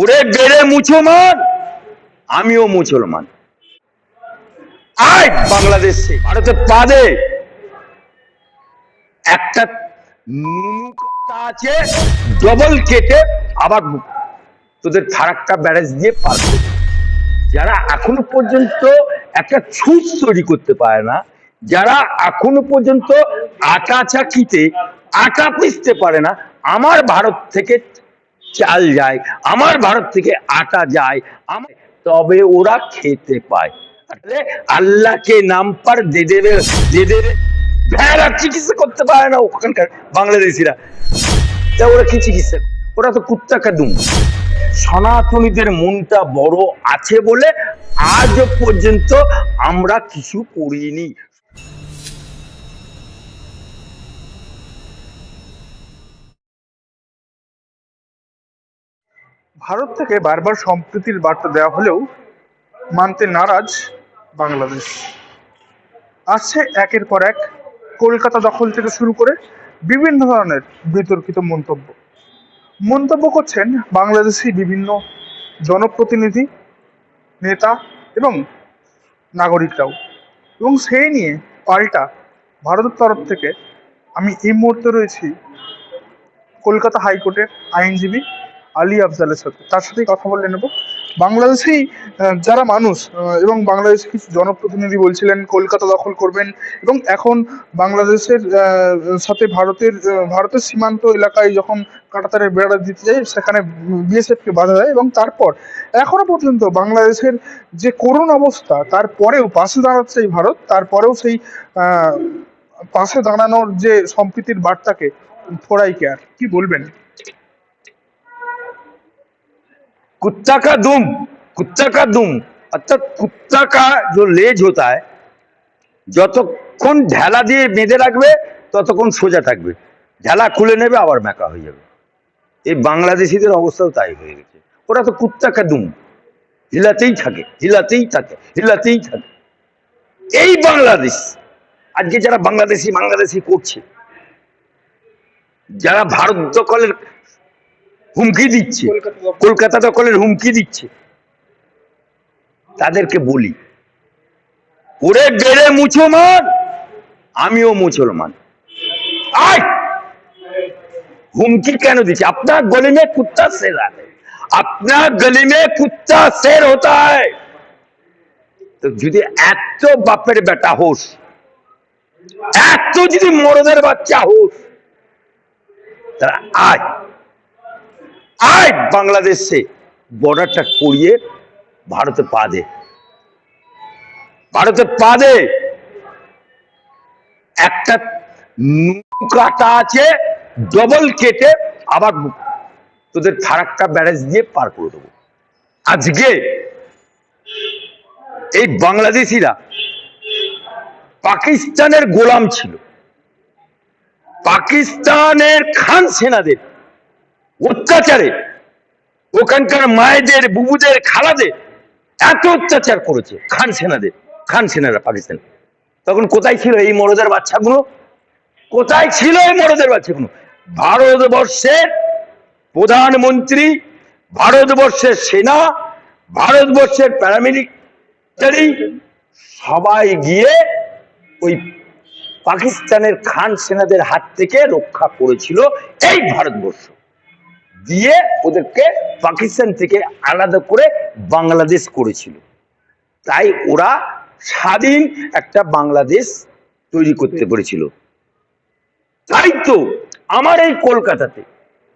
ওরে বেড়ে মুসলমান আমিও মুসলমান আয় বাংলাদেশে ভারতে পাদে একটা আছে, ডবল কেটে আবার তোদের ফারাক্কা ব্যারেজ দিয়ে পার যারা এখনও পর্যন্ত একটা ছুঁচ তৈরি করতে পারে না, যারা এখনও পর্যন্ত আটা চাকিতে আটা পিসতে পারে না, আমার ভারত থেকে চাল যায়, আমার ভারত থেকে আটা যায় আমার তবে ওরা খেতে পায়। আল্লাহকে নাম পার দে দেবে দে দেবে ভেড়া চিকিৎসা করতে পারে না ওখানকার বাংলাদেশিরা। তা ওরা কি চিকিৎসা ওরা তো কুত্তা কাদুম সনাতনীদের মনটা বড় আছে বলে আজ পর্যন্ত আমরা কিছু করিনি। ভারত থেকে বারবার সম্প্রীতির বার্তা দেওয়া হলেও মানতে নারাজ বাংলাদেশ। আসছে একের পর এক কলকাতা দখল থেকে শুরু করে বিভিন্ন ধরনের বিতর্কিত মন্তব্য। মন্তব্য করছেন বাংলাদেশি বিভিন্ন জনপ্রতিনিধি, নেতা এবং নাগরিকরাও। এবং সেই নিয়ে পাল্টা ভারতের তরফ থেকে আমি এই মুহূর্তে রয়েছি কলকাতা হাইকোর্টের আইনজীবী আলী আফজালের সাথে। তার সাথেই কথা বলে নেব। বাংলাদেশি যারা মানুষ এবং বাংলাদেশি কিছু জনপ্রতিনিধি বলছিলেন, কলকাতা দখল করবেন, এবং এখন বাংলাদেশের সাথে ভারতের ভারতের সীমান্ত এলাকায় যখন কাটাতারের বেড়া দিতে যায়, সেখানে বিএসএফকে বাধা দেয়, এবং তারপর, এখনও পর্যন্ত বাংলাদেশের যে করুণ অবস্থা তারপরেও পাশে দাঁড়াচ্ছে ভারত তারপরেও সেই পাশে দাঁড়ানোর যে সম্প্রীতির বার্তাকে ফোড়াই কেয়ার, কি বলবেন? कुत्ता का दुम कुत्ता का दुम অর্থাৎ কুত্তা কা যে লেজ होता है যতক্ষণ ঢেলা দিয়ে বেঁধে রাখবে ততক্ষণ সোজা থাকবে ঢেলা খুলে নেবে আবার মেকা হয়ে যাবে এই বাংলাদেশিদের অবস্থাও তাই হয়ে গেছে ওরা তো কুত্তা কা দুম হিলাতেই থাকে হিলাতেই থাকে হিলাতেই থাকে এই বাংলাদেশ আজকে যারা বাংলাদেশি বাংলাদেশি করছে যারা ভারত দখলের হুমকি দিচ্ছে। কলকাতা দখলের হুমকি দিচ্ছে। তাদেরকে বলি, ওরে গেলে মুসলমান আমিও মুসলমান আয়! হুমকি কেন দিচ্ছে? আপনার গলি মে কুত্তা সের আপনার গলি মে কুত্তা সের হতা তো যদি এত বাপের বেটা হোস, এত যদি মরদের বাচ্চা হোস, তারা আয়। আয় বাংলাদেশে বর্ডারটা করিয়ে ভারতে পা দে। ভারতে পা দে। একটা নু কাটা আছে ডবল কেটে আবার তোদের ফারাক্কা ব্যারেজ দিয়ে পার করে দেবো। আজকে এই বাংলাদেশিরা পাকিস্তানের গোলাম ছিল। পাকিস্তানের খান সেনাদের অত্যাচারে, ওখানকার মায়েদের, বুবুদের, খালাদের, এত অত্যাচার করেছে খান সেনাদের, খান সেনারা পাকিস্তান। তখন কোথায় ছিল এই মরদের বাচ্চাগুলো? কোথায় ছিল এই মরদের বাচ্চাগুলো? ভারতবর্ষের প্রধানমন্ত্রী, ভারতবর্ষের সেনা, ভারতবর্ষের প্যারামিলিটারি সবাই গিয়ে ওই পাকিস্তানের খান সেনাদের হাত থেকে রক্ষা করেছিল এই ভারতবর্ষ। দিয়ে ওদেরকে পাকিস্তান থেকে আলাদা করে বাংলাদেশ করেছিল। তাই ওরা স্বাধীন একটা বাংলাদেশ তৈরি করতে পেরেছিল। তাই তো আমার এই কলকাতাতে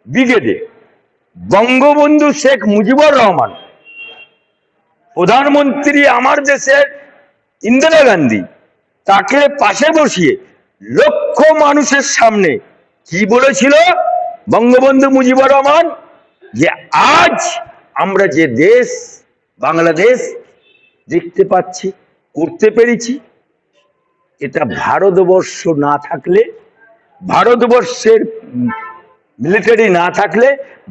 ব্রিগেডে বঙ্গবন্ধু শেখ মুজিবুর রহমান, প্রধানমন্ত্রী আমার দেশের ইন্দিরা গান্ধী, তাকে পাশে বসিয়ে লক্ষ মানুষের সামনে কি বলেছিল? বঙ্গবন্ধু মুজিবুর রহমান, যে আজ আমরা যে দেশ, বাংলাদেশ দেখতে পাচ্ছি, করতে পেরেছি, এটা ভারতবর্ষ না থাকলে, ভারতবর্ষের মিলিটারি না থাকলে,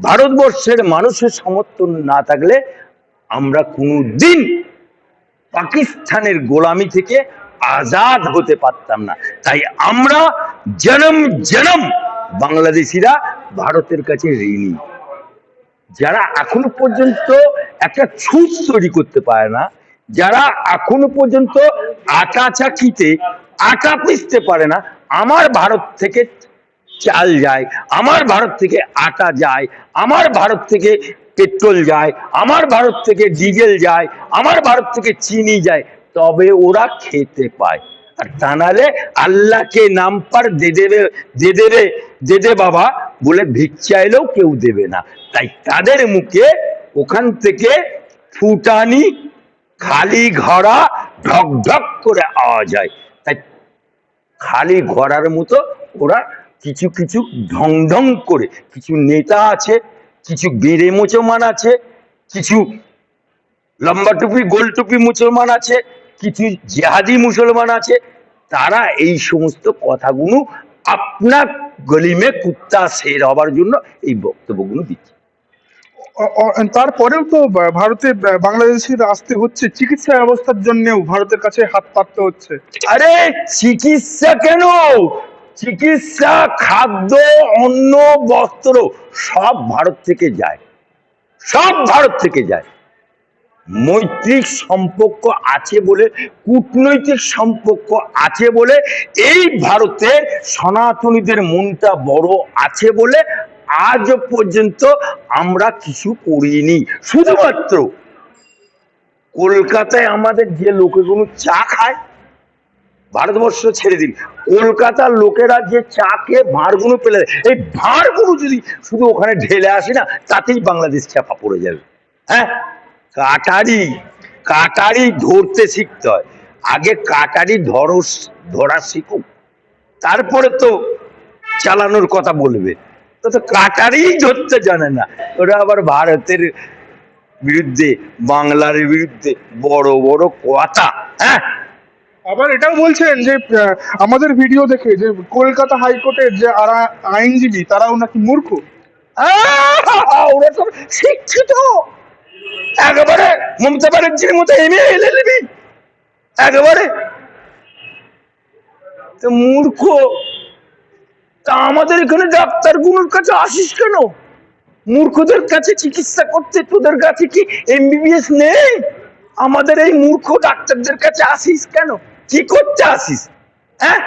ভারতবর্ষের মানুষের সমর্থন না থাকলে, আমরা কোনোদিন পাকিস্তানের গোলামি থেকে আজাদ হতে পারতাম না। তাই আমরা জনম জনম বাংলাদেশিরা ভারতের কাছে ঋণী। যারা এখনও পর্যন্ত একটা ছুঁচ তৈরি করতে পারে না, যারা এখনও পর্যন্ত আটা চাকিতে আটা পিসতে পারে না, আমার ভারত থেকে চাল যায়, আমার ভারত থেকে আটা যায়, আমার ভারত থেকে পেট্রোল যায়, আমার ভারত থেকে ডিজেল যায়, আমার ভারত থেকে চিনি যায়, তবে ওরা খেতে পায়। আর তা নাহলে আল্লাহকে নাম পার দে দেবে দে দেবে দে দে বাবা বলে ভিক চাইলেও কেউ দেবে না। তাই তাদের মুখে ওখান থেকে ফুটানি, খালি ঘরা ঢক ঢক করে আওয়াজ হয় তাই খালি ঘোড়ার মতো ওরা কিছু কিছু ঢং ঢং করে, কিছু নেতা আছে, কিছু বেড়ে মুসলমান আছে, কিছু লম্বা টুপি, গোল টুপি মুসলমান আছে, কিছু জেহাদি মুসলমান আছে। তারা এই সমস্ত কথাগুলো আপনার গলিমে কুত্তা সের হবার জন্য এই বক্তব্যগুলো দিচ্ছে। তারপরেও তো ভারতে বাংলাদেশিরা আসতে হচ্ছে চিকিৎসা ব্যবস্থার জন্যও ভারতের কাছে হাত পাততে হচ্ছে। আরে চিকিৎসা কেন? চিকিৎসা খাদ্য অন্ন বস্ত্র সব ভারত থেকে যায়। সব ভারত থেকে যায়। মৈত্রিক সম্পর্ক আছে বলে, কূটনৈতিক সম্পর্ক আছে বলে, এই ভারতের সনাতনীদের মনটা বড় আছে বলে আজ পর্যন্ত আমরা কিছু করিনি। শুধুমাত্র কলকাতায় আমাদের যে লোকগুলো চা খায়, ভারতবর্ষ ছেড়ে দিন। কলকাতার লোকেরা যে চা খেয়ে ভাঁড়গুলো পেলে, এই ভাঁড়গুলো যদি শুধু ওখানে ঢেলে আসে না, তাতেই বাংলাদেশ চাপা পড়ে যাবে। হ্যাঁ? কাটারি কাটারি ধরতে শিখতে হয়। আগে কাটারি ধরো ধরা শিখুক। তারপরে তো চালানোর কথা বলবে। তো তো কাটারি ধরতে জানে না। ওরা আবার ভারতের বিরুদ্ধে বাংলার বিরুদ্ধে বড় বড় কথা হ্যাঁ? আবার এটাও বলছেন যে আমাদের ভিডিও দেখে যে কলকাতা হাইকোর্টের যে আইনজীবী তারাও নাকি মূর্খ? ওরা তো শিক্ষিত! একেবারে মমতা ব্যানার্জির মতো এম এ এলএলবি একেবারে। তো মূর্খ, তা আমাদের এখানে ডাক্তারগুলোর কাছে আসিস কেন? মূর্খদের কাছে চিকিৎসা করতে তোদের কাছে কি এমবিবিএস নেই? আমাদের এই মূর্খ ডাক্তারদের কাছে আসিস কেন? কি করতে আসিস? হ্যাঁ?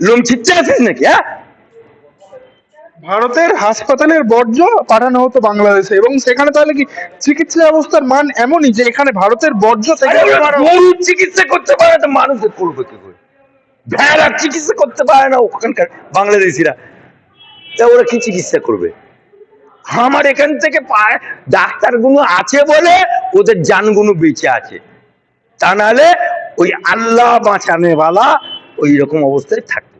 লোম ছিটতে আসিস নাকি? হ্যাঁ? ভারতের হাসপাতালের বর্জ্য পাঠানো হতো বাংলাদেশে এবং সেখানে তাহলে কি চিকিৎসা ব্যবস্থার মান এমনই যে এখানে ভারতের বর্জ্য থেকে চিকিৎসা করতে পারে না মানুষে করবে কি করে? ভেড়ার চিকিৎসা করতে পারে না ওখানকার বাংলাদেশিরা। তা ওরা কি চিকিৎসা করবে? আমার এখান থেকে পায় ডাক্তারগুলো আছে বলে ওদের জানগুলো বেঁচে আছে। তা নাহলে ওই আল্লাহ বাঁচানে বালা ওই রকম অবস্থায় থাকতো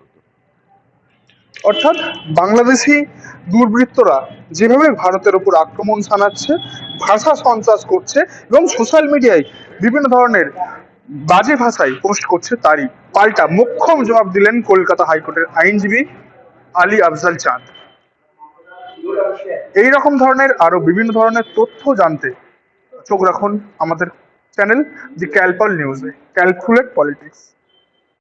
অর্থাৎ বাংলাদেশি দুর্বৃত্তরা যেভাবে ভারতের উপর আক্রমণ শানাচ্ছে, ভাষা সন্ত্রাস করছে এবং সোশ্যাল মিডিয়ায় বিভিন্ন ধরনের বাজে ভাষায় পোস্ট করছে তারই পাল্টা মোক্ষম জবাব দিলেন কলকাতা হাইকোর্টের আইনজীবী আলী আফজাল চাঁদ। এই রকম ধরনের আরও বিভিন্ন ধরনের তথ্য জানতে চোখ রাখুন আমাদের চ্যানেল দি ক্যালপল নিউজে ক্যালকুলেট পলিটিক্স